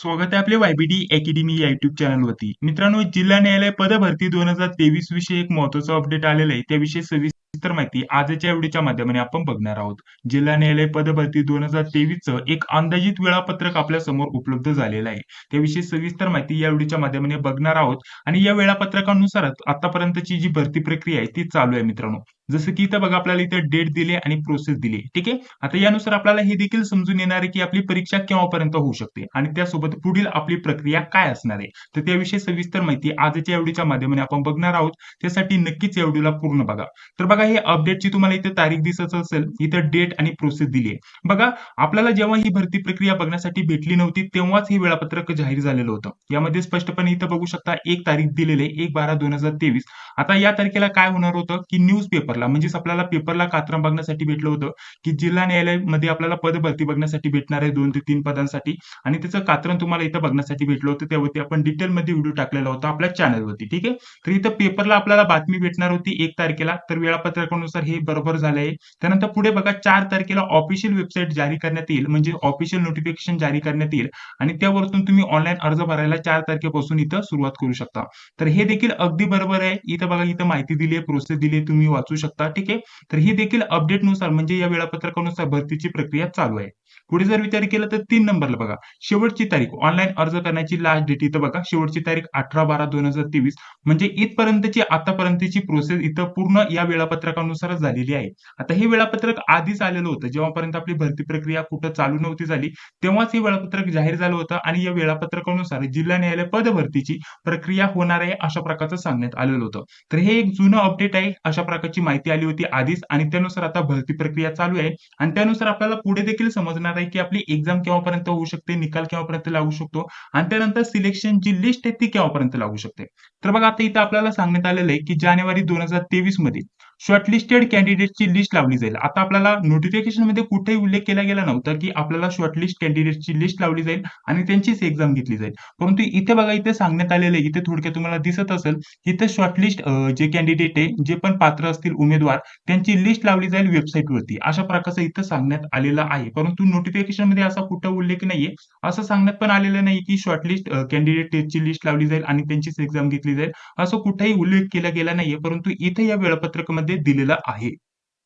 स्वागत आहे आपल्या वायबीडी अकॅडमी या युट्यूब चॅनलवरती मित्रांनो जिल्हा न्यायालय पदभरती दोन हजार तेवीस विषयी एक महत्त्वाचा अपडेट आलेलं आहे. त्याविषयी सविस्तर माहिती आजच्या एवढीच्या माध्यमाने आपण बघणार आहोत. जिल्हा न्यायालय पदभरती दोन हजार तेवीसचं एक अंदाजित वेळापत्रक आपल्यासमोर उपलब्ध झालेलं आहे. त्याविषयी सविस्तर माहिती या व्हिडिओच्या माध्यमाने बघणार आहोत. आणि या वेळापत्रकानुसारच आतापर्यंतची जी भरती प्रक्रिया आहे ती चालू आहे मित्रांनो. जसं की इथं बघा आपल्याला इथं डेट दिली आणि प्रोसेस दिली. ठीक आहे? आता यानुसार आपल्याला हे देखील समजून येणार आहे की आपली परीक्षा केव्हापर्यंत होऊ शकते आणि त्यासोबत पुढील आपली प्रक्रिया काय असणार आहे. तर त्याविषयी सविस्तर माहिती आजच्या एवढीच्या माध्यमाने आपण बघणार आहोत. त्यासाठी नक्कीच या व्हिडिओला पूर्ण बघा. तर बघा हे अपडेटची तुम्हाला इथे तारीख दिसत असेल इथं डेट आणि प्रोसेस दिली आहे बघा आपल्याला जेव्हा ही भरती प्रक्रिया बघण्यासाठी भेटली नव्हती तेव्हाच हे वेळापत्रक जाहीर झालेलं होतं. यामध्ये स्पष्टपणे इथं बघू शकता एक तारीख दिलेली आहे एक बारा दोन हजार तेवीस. आता या तारखेला काय होणार होतं की न्यूज पेपरला म्हणजेच आपल्याला पेपरला कात्रम बघण्यासाठी भेटलं होतं की जिल्हा न्यायालयामध्ये आपल्याला पदभरती बघण्यासाठी भेटणार आहे दोन ते तीन पदांसाठी. आणि त्याचं कात्रण तुम्हाला इथं बघण्यासाठी भेटलं होतं त्यावरती आपण डिटेलमध्ये व्हिडिओ टाकलेला होता आपल्या चॅनलवरती ठीक आहे? तर इथं पेपरला आपल्याला बातमी भेटणार होती एक तारखेला तर पत्रकानुसार हे बरोबर झालं आहे त्यानंतर पुढे बघा चार तारखेला ऑफिशियल वेबसाईट जारी करण्यात येईल. म्हणजे ऑफिशियल नोटिफिकेशन जारी करण्यात येईल. आणि त्यावरतून तुम्ही ऑनलाईन अर्ज भरायला चार तारखेपासून इथं सुरुवात करू शकता. तर हे देखील अगदी बरोबर आहे. इथं बघा इथं माहिती दिली आहे प्रोसेस दिली आहे तुम्ही वाचू शकता. ठीक आहे? तर ही देखील अपडेटनुसार म्हणजे या वेळापत्रकानुसार भरतीची प्रक्रिया चालू आहे. पुढे जर विचार केला तर तीन नंबरला बघा. शेवटची तारीख ऑनलाईन अर्ज करण्याची लास्ट डेट इथं बघा. शेवटची तारीख अठरा बारा दोन हजार तेवीस. म्हणजे इथपर्यंतची आतापर्यंतची प्रोसेस इथं पूर्ण या वेळापत्रकानुसारच झालेली आहे. आता हे वेळापत्रक आधीच आलेलं होतं. जेव्हापर्यंत आपली भरती प्रक्रिया कुठं चालू नव्हती झाली तेव्हाच हे वेळापत्रक जाहीर झालं होतं आणि या वेळापत्रकानुसार जिल्हा न्यायालय पदभरतीची प्रक्रिया होणार आहे अशा प्रकारचं सांगण्यात आलेलं होतं. तर हे एक जुनं अपडेट आहे. अशा प्रकारची माहिती आली होती आधीच आणि त्यानुसार आता भरती प्रक्रिया चालू आहे आणि त्यानुसार आपल्याला पुढे देखील समजणार आहे की आपली एक्झाम केव्हापर्यंत होऊ शकते निकाल केव्हापर्यंत लागू शकतो आणि त्यानंतर सिलेक्शन जी लिस्ट आहे ती केव्हापर्यंत लागू शकते. तर बघा आता इथं आपल्याला सांगण्यात आलेलं आहे की जानेवारी दोन हजार तेवीसमध्ये शॉर्टलिस्टेड कॅन्डिडेटची लिस्ट लावली जाईल. आता आपल्याला नोटिफिकेशनमध्ये कुठेही उल्लेख केला गेला नव्हता की आपल्याला शॉर्टलिस्ट कॅन्डिडेटची लिस्ट लावली जाईल आणि त्यांचीच एक्झाम घेतली जाईल. परंतु इथे बघा इथे सांगण्यात आलेलं आहे इथे थोडक्यात तुम्हाला दिसत असेल इथे शॉर्टलिस्ट जे कॅन्डिडेट आहे जे पण पात्र असतील उमेदवार त्यांची लिस्ट लावली जाईल वेबसाईटवरती अशा प्रकारचं इथं सांगण्यात आलेलं आहे. परंतु नोटिफिकेशनमध्ये असा कुठं उल्लेख नाहीये. असं सांगण्यात पण आलेलं नाही की शॉर्टलिस्ट कॅन्डिडेटची लिस्ट लावली जाईल आणि त्यांचीच एक्झाम घेतली जाईल. असं कुठेही उल्लेख केला गेला नाहीये. परंतु इथे या वेळापत्रकामध्ये दिलेलं आहे.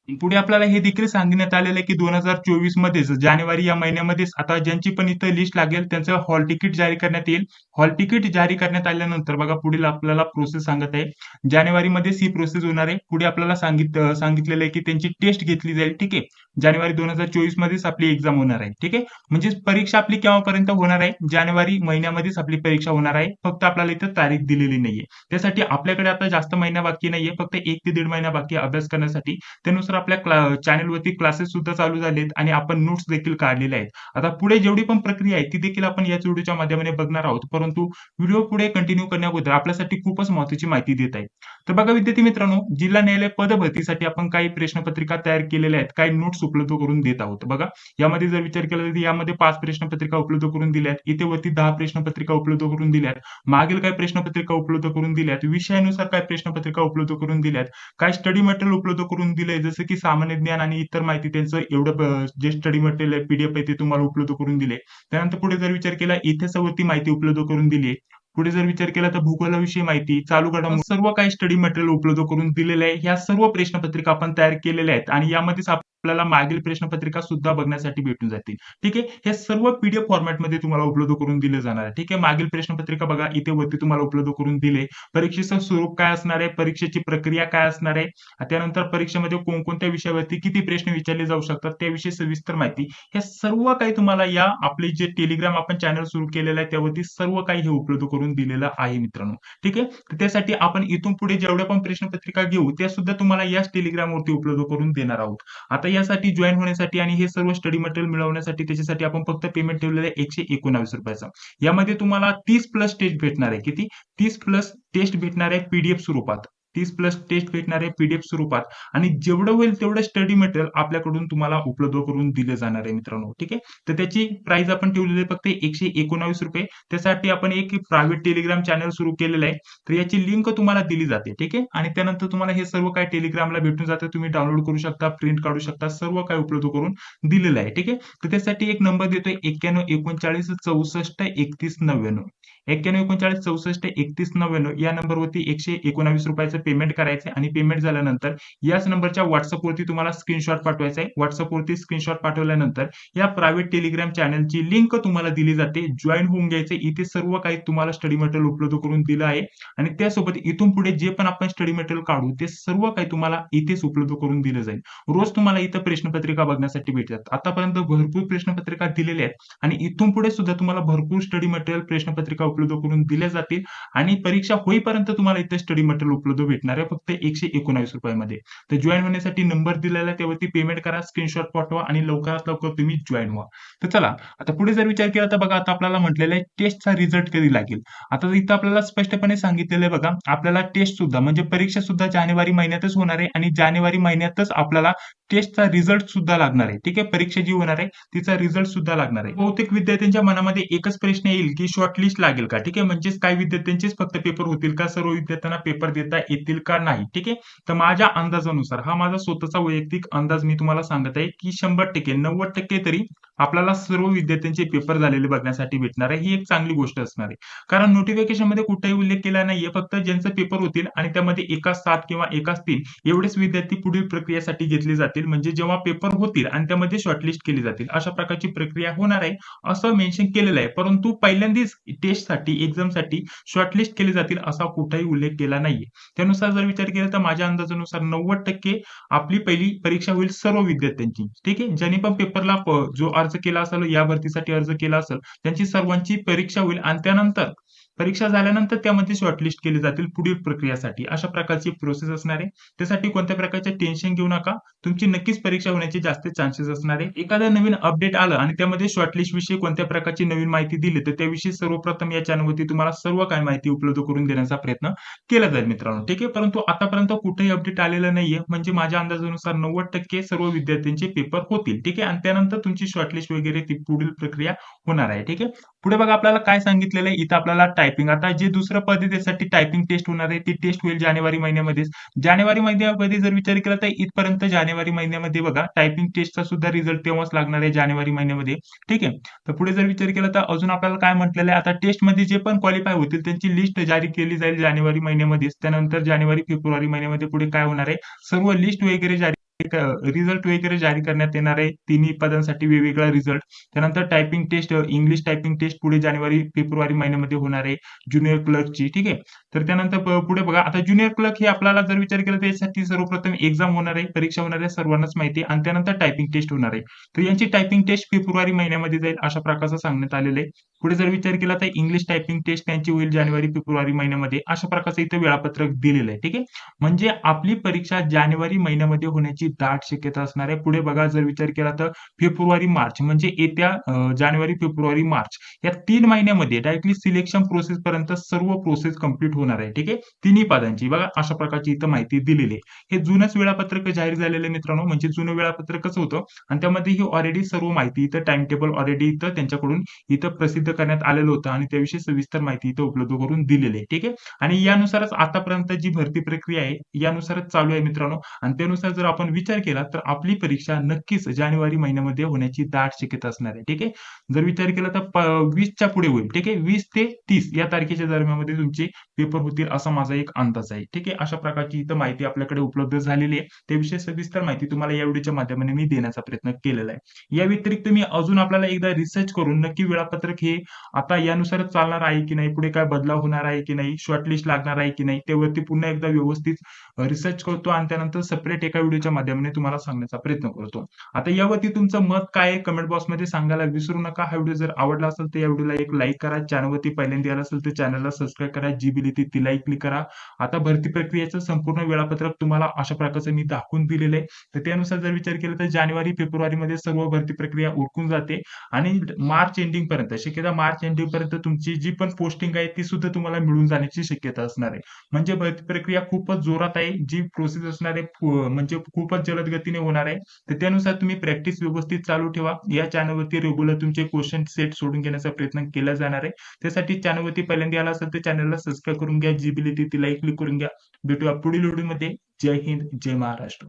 पुढे आपल्याला हे देखील सांगण्यात आलेलं आहे की दोन हजार चोवीस मध्येच जानेवारी या महिन्यामध्येच आता ज्यांची पण इथं लिस्ट लागेल त्यांचं हॉल तिकीट जारी करण्यात येईल. हॉल तिकीट जारी करण्यात आल्यानंतर बघा पुढील आपल्याला प्रोसेस सांगत आहे. जानेवारीमध्येच ही प्रोसेस होणार आहे. पुढे आपल्याला सांगित सांगितलेलं आहे की त्यांची टेस्ट घेतली जाईल. ठीक आहे? जानेवारी दोन हजार चोवीस मध्येच आपली एक्झाम होणार आहे. ठीक आहे? म्हणजे परीक्षा आपली केव्हापर्यंत होणार आहे? जानेवारी महिन्यामध्येच आपली परीक्षा होणार आहे. फक्त आपल्याला इथं तारीख दिलेली नाहीये. त्यासाठी आपल्याकडे आता जास्त महिना बाकी नाहीये. फक्त एक ते दीड महिना बाकी अभ्यास करण्यासाठी. त्यानुसार आपल्या चॅनलवरती क्लासेस सुद्धा चालू झालेत आणि आपण नोट्स देखील काढलेले आहेत. आता पुढे जेवढी पण प्रक्रिया आहे ती देखील आपण याच व्हिडिओच्या माध्यमाने बघणार आहोत. परंतु व्हिडिओ पुढे कंटिन्यू करण्याबद्दल आपल्यासाठी खूपच महत्वाची माहिती देत आहे. तर बघा विद्यार्थी मित्रांनो जिल्हा न्यायालय पदभरतीसाठी आपण काही प्रश्नपत्रिका तयार केलेल्या आहेत. काही नोट्स उपलब्ध करून देत आहोत. बघा यामध्ये जर विचार केला तर यामध्ये पाच प्रश्नपत्रिका उपलब्ध करून दिल्यात इथे वरती दहा प्रश्नपत्रिका उपलब्ध करून दिल्यात मागील काही प्रश्नपत्रिका उपलब्ध करून दिल्यात विषयानुसार काय प्रश्नपत्रिका उपलब्ध करून दिल्यात काय स्टडी मटेरियल उपलब्ध करून दिलंय. जसं की सामान्य ज्ञान आणि इतर माहिती त्यांचं एवढं जे स्टडी मटेरियल आहे पीडीएफ आहे ते तुम्हाला उपलब्ध करून दिले त्यानंतर पुढे जर विचार केला इतिहासावरती माहिती उपलब्ध करून दिली पुढे जर विचार केला तर भूगोलाविषयी माहिती चालू घडामोडी सर्व काही स्टडी मटेरियल उपलब्ध करून दिलेलं आहे ह्या सर्व प्रश्नपत्रिका आपण तयार केलेल्या आहेत आणि यामध्येच आपल्याला मागील प्रश्नपत्रिका सुद्धा बघण्यासाठी भेटून जातील. ठीक आहे? हे सर्व पीडीएफ फॉर्मॅटमध्ये तुम्हाला उपलब्ध करून दिले जाणार आहे. ठीक आहे? मागील प्रश्नपत्रिका बघा. इथे वरती तुम्हाला उपलब्ध करून दिले. परीक्षेचं स्वरूप काय असणार आहे? परीक्षेची प्रक्रिया काय असणार आहे? त्यानंतर परीक्षेमध्ये कोणकोणत्या विषयावरती किती प्रश्न विचारले जाऊ शकतात? त्याविषयी सविस्तर माहिती. हे सर्व काही तुम्हाला या आपले जे टेलिग्राम आपण चॅनल सुरू केलेलं आहे त्यावरती सर्व काही हे उपलब्ध करून दिलेलं आहे मित्रांनो. ठीक आहे? तर त्यासाठी आपण इथून पुढे जेवढ्या पण प्रश्नपत्रिका घेऊ त्या सुद्धा तुम्हाला याच टेलिग्रामवरती उपलब्ध करून देणार आहोत. आता यासाठी जॉईन होण्यासाठी आणि हे सर्व स्टडी मटेरियल मिळवण्यासाठी त्याच्यासाठी आपण फक्त पेमेंट ठेवलेलं आहे एकशे एकोणावीस रुपयाचा. यामध्ये तुम्हाला तीस प्लस टेस्ट भेटणार आहे. किती? तीस प्लस टेस्ट भेटणार आहे पीडीएफ स्वरूपात. तीस प्लस टेस्ट भेटणार आहे पीडीएफ स्वरूपात आणि जेवढं होईल तेवढं स्टडी मटेरियल आपल्याकडून तुम्हाला उपलब्ध करून दिले जाणार आहे मित्रांनो. ठीक आहे? तर त्याची प्राइस आपण ठेवलेली आहे फक्त एकशे एकोणावीस रुपये. त्यासाठी आपण एक प्रायव्हेट टेलिग्राम चॅनल सुरू केलेलं आहे. तर याची लिंक तुम्हाला दिली जाते. ठीक आहे? आणि त्यानंतर तुम्हाला हे सर्व काय टेलिग्रामला भेटून जातं. तुम्ही डाउनलोड करू शकता प्रिंट काढू शकता सर्व काय उपलब्ध करून दिलेलं आहे. ठीक आहे? तर त्यासाठी एक नंबर देतोय एक्क्याण्णव एकोणचाळीस चौसष्ट एकतीस नव्याण्णव. एक्क्याण्णव एकोणचाळीस चौसष्ट एकतीस नव्याण्णव या नंबरवरती एकशे एकोणावीस रुपयाचं पेमेंट करायचं आणि पेमेंट झाल्यानंतर याच नंबरच्या व्हॉट्सअपवरती तुम्हाला स्क्रीनशॉट पाठवायचा आहे व्हॉट्सअपवरती स्क्रीनशॉट पाठवल्यानंतर या प्रायव्हेट टेलिग्राम चॅनलची लिंक तुम्हाला दिली जाते. जॉईन होऊन घ्यायचे इथे सर्व काही तुम्हाला स्टडी मटेरियल उपलब्ध करून दिलं आहे. आणि त्यासोबत इथून पुढे जे पण आपण स्टडी मटेरियल काढू ते सर्व काही तुम्हाला इथेच उपलब्ध करून दिलं जाईल. रोज तुम्हाला इथं प्रश्नपत्रिका बघण्यासाठी भेटतात. आतापर्यंत भरपूर प्रश्नपत्रिका दिलेल्या आहेत. आणि इथून पुढे सुद्धा तुम्हाला भरपूर स्टडी मटेरियल प्रश्नपत्रिका उपलब्ध करून दिल्या जातील. आणि परीक्षा होईपर्यंत तुम्हाला इथे स्टडी मटेरियल उपलब्ध भेटणार आहे. फक्त एकशे एकोणावीस रुपयामध्ये. तर जॉईन होण्यासाठी नंबर दिलेला आहे. त्यावरती पेमेंट करा स्क्रीनशॉट पाठवा आणि लवकरात लवकर तुम्ही जॉईन व्हा. तर चला आता पुढे जर विचार केला तर बघा आता आपल्याला म्हटलेलं आहे टेस्टचा रिझल्ट कधी लागेल? आता इथं आपल्याला स्पष्टपणे सांगितलेलं आहे बघा आपल्याला टेस्ट सुद्धा म्हणजे परीक्षा सुद्धा जानेवारी महिन्यातच होणार आहे आणि जानेवारी महिन्यातच आपल्याला टेस्टचा रिझल्ट सुद्धा लागणार आहे. ठीक आहे? परीक्षा जी होणार आहे तिचा रिझल्ट सुद्धा लागणार आहे. बहुतेक विद्यार्थ्यांच्या मनामध्ये एकच प्रश्न येईल की शॉर्टलिस्ट लागेल. का? ठीक आहे म्हणजेच काही विद्यार्थ्यांचेच फक्त पेपर होतील का? सर्व विद्यार्थ्यांना पेपर देता येतील का नाही? ठीक आहे? तर माझ्या अंदाजानुसार हा माझा स्वतःचा वैयक्तिक अंदाज मी तुम्हाला सांगत आहे की शंभर टक्के नव्वद टक्के तरी आपल्याला सर्व विद्यार्थ्यांचे पेपर झालेले बघण्यासाठी भेटणार आहे ही एक चांगली गोष्ट असणार आहे. कारण नोटिफिकेशनमध्ये कुठेही उल्लेख केला नाहीये फक्त ज्यांचे पेपर होतील आणि त्यामध्ये एका सात किंवा एकाच तीन एवढेच विद्यार्थी पुढील प्रक्रियेसाठी घेतले जातील. म्हणजे जेव्हा पेपर होतील आणि त्यामध्ये शॉर्टलिस्ट केली जातील अशा प्रकारची प्रक्रिया होणार आहे असं मेन्शन केलेलं आहे. परंतु पहिल्यांदाच टेस्टसाठी एक्झामसाठी शॉर्टलिस्ट केले जातील असा कुठेही उल्लेख केला नाहीये. त्यानुसार जर विचार केला तर माझ्या अंदाजानुसार नव्वद टक्के आपली पहिली परीक्षा होईल सर्व विद्यार्थ्यांची. ठीक आहे? ज्यांनी पण पेपरला जो अर्ज केला असेल या भरतीसाठी अर्ज केला असेल त्यांची सर्वांची परीक्षा होईल. आणि त्यानंतर परीक्षा झाल्यानंतर त्यामध्ये शॉर्टलिस्ट केले जातील पुढील प्रक्रियासाठी. अशा प्रकारची प्रोसेस असणार आहे. त्यासाठी कोणत्या प्रकारचे टेन्शन घेऊ नका. तुमची नक्कीच परीक्षा होण्याचे जास्त चान्सेस असणार आहे. एखादं नवीन अपडेट आलं आणि त्यामध्ये शॉर्टलिस्ट विषयी कोणत्या प्रकारची नवीन माहिती दिली तर त्याविषयी सर्वप्रथम या चॅनलवरती तुम्हाला सर्व काही माहिती उपलब्ध करून देण्याचा प्रयत्न केला जाईल मित्रांनो. ठीक आहे? परंतु आतापर्यंत कुठेही अपडेट आलेलं नाहीये. म्हणजे माझ्या अंदाजानुसार नव्वद टक्के सर्व विद्यार्थ्यांचे पेपर होतील. ठीक आहे? आणि त्यानंतर तुमची शॉर्टलिस्ट वगैरे ती पुढील प्रक्रिया होणार आहे. ठीक आहे? पुढे बघा आपल्याला काय सांगितलेलं आहे? इथं आपल्याला टायपिंग आता जे दुसरं पद त्यासाठी टायपिंग टेस्ट होणार आहे. ती टेस्ट होईल जानेवारी महिन्यामध्येच. जानेवारी महिन्यामध्ये जर विचार केला तर इथपर्यंत जानेवारी महिन्यामध्ये बघा टायपिंग टेस्टचा सुद्धा रिझल्ट तेव्हाच लागणार आहे जानेवारी महिन्यामध्ये. ठीक आहे? तर पुढे जर विचार केला तर अजून आपल्याला काय म्हटलेलं आहे? आता टेस्टमध्ये जे पण क्वालिफाय होतील त्यांची लिस्ट जारी केली जाईल जानेवारी महिन्यामध्येच. त्यानंतर जानेवारी फेब्रुवारी महिन्यामध्ये पुढे काय होणार आहे? सर्व लिस्ट वगैरे जारी रिझल्ट वगैरे जारी करण्यात येणार आहे. तिन्ही पदांसाठी वेगवेगळा रिझल्ट त्यानंतर typing test English typing test पुढे जानेवारी फेब्रुवारी महिन्यामध्ये होणार आहे. ज्युनियर क्लर्कची ठीक आहे? तर त्यानंतर पुढे बघा. आता ज्युनियर क्लर्क हे आपल्याला जर विचार केला तर यासाठी सर्वप्रथम एक्झाम होणार आहे. परीक्षा होणार आहे. सर्वांनाच माहिती आहे. आणि त्यानंतर टायपिंग टेस्ट होणार आहे. तर यांची टायपिंग टेस्ट फेब्रुवारी महिन्यामध्ये जाईल अशा प्रकारचं सांगण्यात आलेलं आहे. पुढे जर विचार केला तर इंग्लिश टायपिंग टेस्ट त्यांची होईल जानेवारी फेब्रुवारी महिन्यामध्ये. अशा प्रकारचं इथं वेळापत्रक दिलेलं आहे. ठीक आहे? म्हणजे आपली परीक्षा जानेवारी महिन्यामध्ये होण्याची दाट शक्यता असणार. आहे पुढे बघा जर विचार केला तर फेब्रुवारी मार्च म्हणजे येत्या जानेवारी फेब्रुवारी मार्च. या तीन महिन्यामध्ये डायरेक्टली सिलेक्शन प्रोसेस पर्यंत सर्व प्रोसेस कंप्लीट होणार आहे. ठीक आहे? तिन्ही पदांची. बघा अशा प्रकारची इथं माहिती दिलेली आहे. हे जुनच वेळापत्रक जाहीर झालेलं मित्रांनो. म्हणजे जुनं वेळापत्रक कसं होतं? आणि त्यामध्ये ही ऑलरेडी सर्व माहिती इथं टाइम टेबल ऑलरेडी इथं त्यांच्याकडून इथं प्रसिद्ध करण्यात आलेलं होतं. आणि त्याविषयी सविस्तर माहिती इथं उपलब्ध करून दिलेली आहे. ठीक आहे? आणि यानुसारच आतापर्यंत जी भरती प्रक्रिया आहे यानुसारच चालू आहे मित्रांनो. आणि त्यानुसार जर आपण विचार केला तर आपली परीक्षा नक्कीच जानेवारी महिन्यामध्ये होण्याची दाट शक्यता असणार आहे. ठीक आहे? जर विचार केला तर वीसच्या पुढे होईल. ठीक आहे? वीस ते तीस या तारखेच्या दरम्यान तुमचे पेपर होतील असा माझा एक अंदाज आहे. ठीक आहे? अशा प्रकारची इथं माहिती आपल्याकडे उपलब्ध झालेली आहे. त्याविषयी सविस्तर माहिती तुम्हाला या व्हिडिओच्या माध्यमाने मी देण्याचा प्रयत्न केलेला आहे. या व्यतिरिक्त मी अजून आपल्याला एकदा रिसर्च करून नक्की वेळापत्रक हे आता यानुसारच चालणार आहे की नाही? पुढे काय बदलाव होणार आहे की नाही? शॉर्टलिस्ट लागणार आहे की नाही? त्यावरती पुन्हा एकदा व्यवस्थित रिसर्च करतो आणि त्यानंतर सेपरेट एका व्हिडिओच्या माध्यमाने तुम्हाला सांगण्याचा प्रयत्न करतो. आता यावरती तुमचं मत काय आहे? कमेंट बॉक्समध्ये सांगायला विसरू नका. हा व्हिडिओ जर आवडला असेल तर या व्हिडिओला एक लाईक करा. चॅनलवरती पहिल्यांदा आला असेल तर चॅनलला सबस्क्राईब करा. जी बिली ती तिलाही क्लिक करा. आता भरती प्रक्रियेचं संपूर्ण वेळापत्रक तुम्हाला अशा प्रकारचं मी दाखवून दिलेलं आहे. तर त्यानुसार जर विचार केला तर जानेवारी फेब्रुवारीमध्ये सर्व भरती प्रक्रिया उरकून जाते. आणि मार्च एंडिंग पर्यंत शक्यता मार्च एंडिंग पर्यंत तुमची जी पण पोस्टिंग आहे ती सुद्धा तुम्हाला मिळून जाण्याची शक्यता असणार आहे. म्हणजे भरती प्रक्रिया खूपच जोरात आहे. जी प्रोसेस असणार आहे म्हणजे खूप खूपच जलद गतीने होणार आहे. तर त्यानुसार तुम्ही प्रॅक्टिस व्यवस्थित चालू ठेवा. या चॅनलवरती रेग्युलर तुमचे क्वेश्चन सेट सोडून घेण्याचा प्रयत्न केला जाणार आहे. त्यासाठी चॅनलवरती पहिल्यांदा आला असेल तर चॅनलला सबस्क्राईब करून घ्या. जी बिल येते क्लिक करून घ्या. भेटूया पुढील व्हिडिओमध्ये जय हिंद जय महाराष्ट्र.